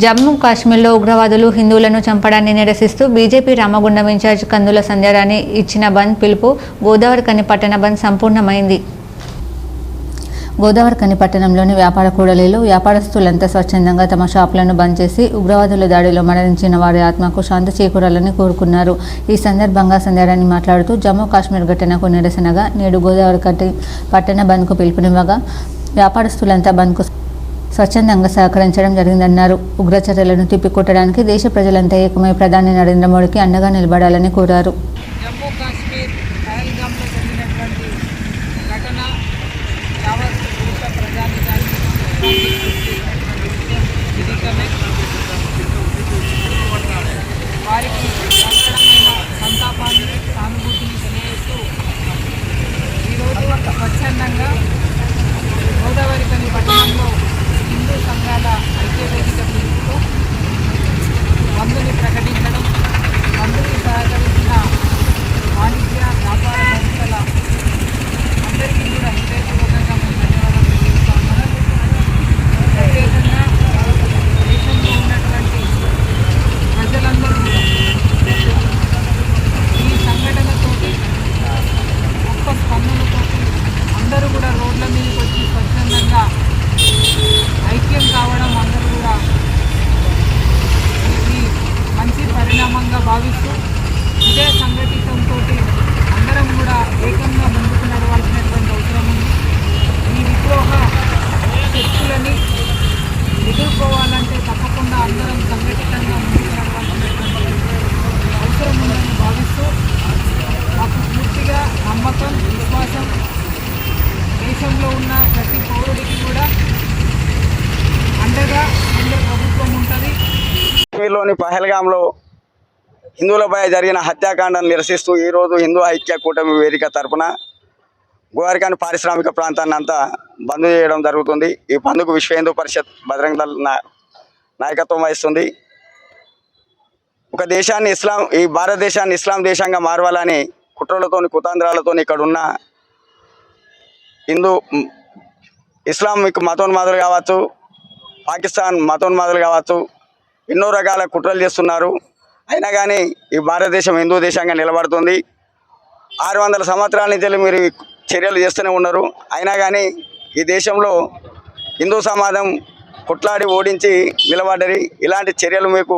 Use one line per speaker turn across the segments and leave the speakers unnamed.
జమ్మూ కాశ్మీర్లో ఉగ్రవాదులు హిందువులను చంపడాన్ని నిరసిస్తూ BJP Ramagundam in charge Kandula Sandhyarani ఇచ్చిన బంద్ పిలుపు గోదావరి కని పట్టణ బంద్ సంపూర్ణమైంది. గోదావరికని పట్టణంలోని వ్యాపార కూడలిలో వ్యాపారస్తులంతా స్వచ్ఛందంగా తమ షాపులను బంద్ చేసి ఉగ్రవాదుల దాడిలో మరణించిన వారి ఆత్మకు శాంతి చేకూరాలని కోరుకున్నారు. ఈ సందర్భంగా సంధ్యారాణి మాట్లాడుతూ జమ్మూ కాశ్మీర్ ఘటనకు నిరసనగా నేడు గోదావరికని పట్టణ బంద్కు పిలుపునివ్వగా వ్యాపారస్తులంతా బంద్కు స్వచ్ఛందంగా సహకరించడం జరిగిందన్నారు. ఉగ్ర చర్యలను తిప్పికొట్టడానికి దేశ ప్రజలంతా ఏకమై ప్రధాని నరేంద్ర మోడీకి అండగా నిలబడాలని కోరారు.
జమ్మూ కాశ్మీర్ జరిగినటువంటి ఘటన వారికి సంతాపాన్ని సానుభూతిని తెలియజేస్తూ ఈరోజు స్వచ్ఛందంగా గోదావరి కని పట్టణంలో సంఘాల ఐక్యవేదిక పిలుపుతో భావిస్తూ ఇదే సంఘటితంతో అందరం కూడా ఏకంగా ముందుకు నడవాల్సినటువంటి అవసరం ఉంది. ఈ విద్రోహ శక్తులని ఎదుర్కోవాలంటే తప్పకుండా అందరం సంఘటితంగా ముందుకు నడవాల్సినటువంటి అవసరం ఉందని భావిస్తూ మాకు పూర్తిగా నమ్మకం విశ్వాసం దేశంలో ఉన్న ప్రతి పౌరుడికి కూడా అండగా ఉండే ప్రభుత్వం ఉంటుంది.
కాశ్మీర్లోని పహల్గాంలో హిందువులపై జరిగిన హత్యాకాండను నిరసిస్తూ ఈరోజు హిందూ ఐక్య కూటమి వేదిక తరఫున గోవారికాని పారిశ్రామిక ప్రాంతాన్ని అంతా బంద్ చేయడం జరుగుతుంది. ఈ బంద్కు విశ్వ హిందూ పరిషత్ బజరంగ నాయకత్వం వహిస్తుంది. ఒక దేశాన్ని ఇస్లాం ఈ భారతదేశాన్ని ఇస్లాం దేశంగా మారవాలని కుట్రలతోని కుతాంధ్రాలతోని ఇక్కడ ఉన్న హిందూ ఇస్లామిక్ మతోన్మాదులు కావచ్చు పాకిస్తాన్ మతోన్మాదులు కావచ్చు ఎన్నో రకాల కుట్రలు చేస్తున్నారు. అయినా కానీ ఈ భారతదేశం హిందూ దేశంగా నిలబడుతుంది. ఆరు వందల సంవత్సరాల నుంచి మీరు చర్యలు చేస్తూనే ఉన్నారు. అయినా కానీ ఈ దేశంలో హిందూ సమాజం కొట్లాడి ఓడించి నిలబడ్డది. ఇలాంటి చర్యలు మీకు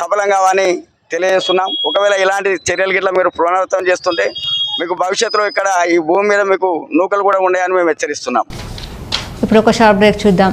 సఫలం కావని తెలియజేస్తున్నాం. ఒకవేళ ఇలాంటి చర్యలు గిట్లా మీరు పునరావృతం చేస్తుంటే మీకు భవిష్యత్తులో ఇక్కడ ఈ భూమి మీద మీకు నూకలు కూడా ఉన్నాయని మేము హెచ్చరిస్తున్నాం.
ఇప్పుడు ఒక షార్ట్ బ్రేక్ చూద్దాం.